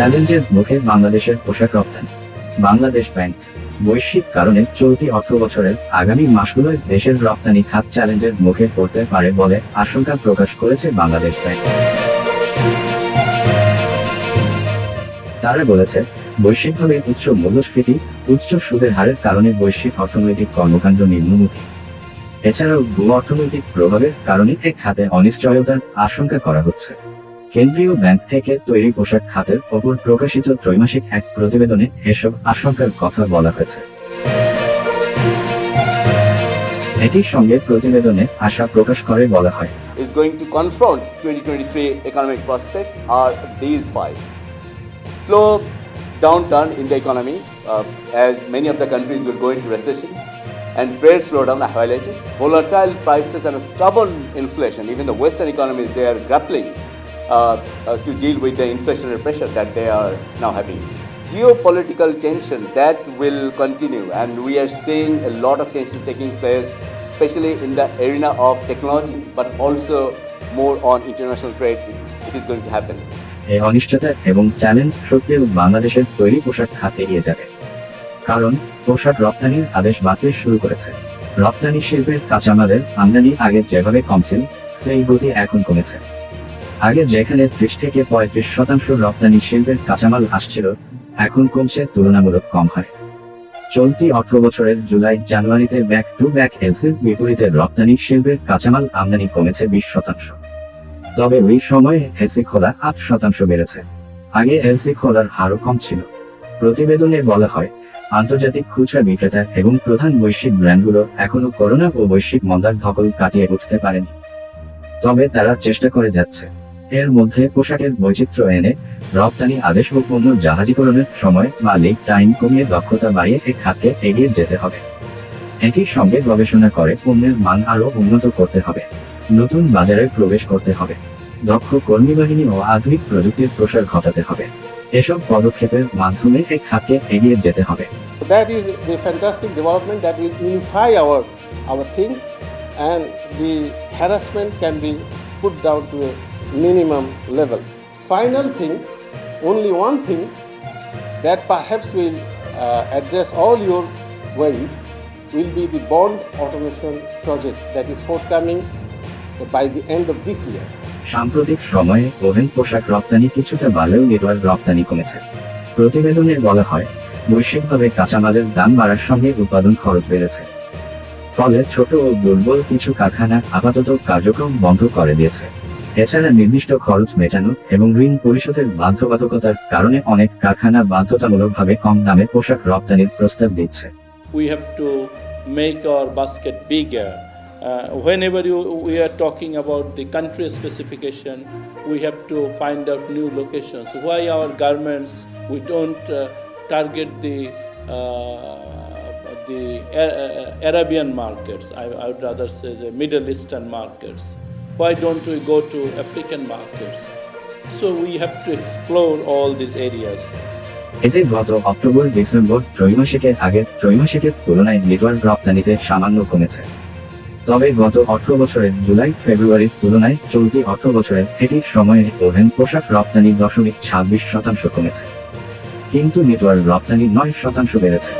চ্যালেঞ্জের মুখে বাংলাদেশের পোশাক রপ্তানি। বাংলাদেশ ব্যাংক, বৈশ্বিক কারণে চলতি অর্থ বছরের আগামী মাসগুলোয় দেশের রপ্তানি খাত চ্যালেঞ্জের মুখে পড়তে পারে বলে আশঙ্কা প্রকাশ করেছে বাংলাদেশ ব্যাংক। তারা বলেছে, বৈশ্বিকভাবে উচ্চ মূল্যস্ফীতি, উচ্চ সুদের হারের কারণে বৈশ্বিক অর্থনৈতিক কর্মকাণ্ড নিম্নমুখী। এছাড়াও ভূ অর্থনৈতিক প্রভাবের কারণে এ খাতে অনিশ্চয়তার আশঙ্কা করা হচ্ছে। কেন্দ্রীয় ব্যাংক থেকে তৈরি পোশাক খাতের ওপর প্রকাশিত ত্রৈমাসিক এক প্রতিবেদনে এসব আশঙ্কার কথা বলা হয়েছে একই সঙ্গে প্রতিবেদনে আশা প্রকাশ করে বলা হয় is going to confront 2023 economic prospects are these five. Slow downturn in the economy, uh, as many of the countries will go into recessions, and trade slowdown highlighted. Volatile prices and a stubborn inflation. Even the Western economies, they are grappling uh, uh, to deal with the inflationary pressure that they are now having. Geopolitical tension that will continue, and we are seeing a lot of tensions taking place, especially in the arena of technology, but also more on international trade. It is going to happen. কারণ পোশাক রপ্তানির আদেশ বাড়তে শুরু করেছে রপ্তানি শিল্পের কাঁচামালের আমদানি আগে যেভাবে কম ছিল সেই গতি এখন কমেছে আগে যেখানে ত্রিশ থেকে পঁয়ত্রিশ শতাংশ রপ্তানি শিল্পের কাঁচামাল আসছিল, এখন কমছে তুলনামূলক কম হারে। চলতি অর্থ বছরের জুলাই, জানুয়ারিতে ব্যাক টু ব্যাক এলসির বিপরীতে রপ্তানি শিল্পের কাঁচামাল আমদানি কমেছে বিশ শতাংশ। তবে ওই সময়ে এলসি খোলা আট শতাংশ বেড়েছে। আগে এলসি খোলার হারও কম ছিল। প্রতিবেদনে বলা হয়, আন্তর্জাতিক খুচরা বিক্রেতা এবং প্রধান বৈশ্বিক ব্র্যান্ডগুলো এখনও করোনা ও বৈশ্বিক মন্দার ধকল কাটিয়ে উঠতে পারেনি। তবে তারা চেষ্টা করে যাচ্ছে। এর মধ্যে পোশাকের বৈচিত্র্য এনে রপ্তানি আদেশ ও পণ্য জাহাজীকরণের সময় বা লিড টাইম কমিয়ে দক্ষতা বাড়িয়ে এ খাতকে এগিয়ে যেতে হবে। একই সঙ্গে গবেষণা করে পণ্যের মান আরও উন্নত করতে হবে। নতুন বাজারে প্রবেশ করতে হবে। দক্ষ কর্মী বাহিনী ও আধুনিক প্রযুক্তির প্রসার ঘটাতে হবে। এসব পদক্ষেপের মাধ্যমে এই খাতকে এগিয়ে যেতে হবে। That is the fantastic development that will unify our, our things and the harassment can be put down to a minimum level. Final thing, only one thing that perhaps will uh, address all your worries will be the bond automation project that is forthcoming by the end of this year. সাম্প্রতিক সময়ে oven পোশাক রপ্তানি কিছুটা বাড়লেও network রপ্তানি কমেছে প্রতিবেদনে বলা হয় বৈশ্বিকভাবে কাঁচামালের দাম বাড়ার সঙ্গে উৎপাদন খরচ বেড়েছে ফলে ছোট ও দুর্বল কিছু কারখানা আপাতত কার্যক্রম বন্ধ করে দিয়েছে এছাড়া নির্দিষ্ট খরচ মেটানো এবং ঋণ পরিশোধের বাধ্যবাধকতার কারণে অনেক কারখানা বাধ্যতামূলকভাবে কম দামে পোশাক রপ্তানির প্রস্তাব দিচ্ছে we have to make our basket bigger. Uh, whenever you, we are talking about the country specification, we have to find out new locations. Why our garments we don't uh, target the uh, the uh, Arabian markets? I, I would rather say the Middle Eastern markets. Why don't we go to African markets? So we have to explore all these areas. এতে গত October, December, ত্রৈমাসিকের আগের ত্রৈমাসিকের তুলনায় network রপ্তানিতে সামান্য কমেছে তবে গত অর্থ বছরের জুলাই, ফেব্রুয়ারির তুলনায় চলতি অর্থ বছরের একই সময়ে ওভেন পোশাক রপ্তানি দশমিক ছাব্বিশ শতাংশ কমেছে কিন্তু নেটওয়ার্ক রপ্তানি নয় শতাংশ বেড়েছে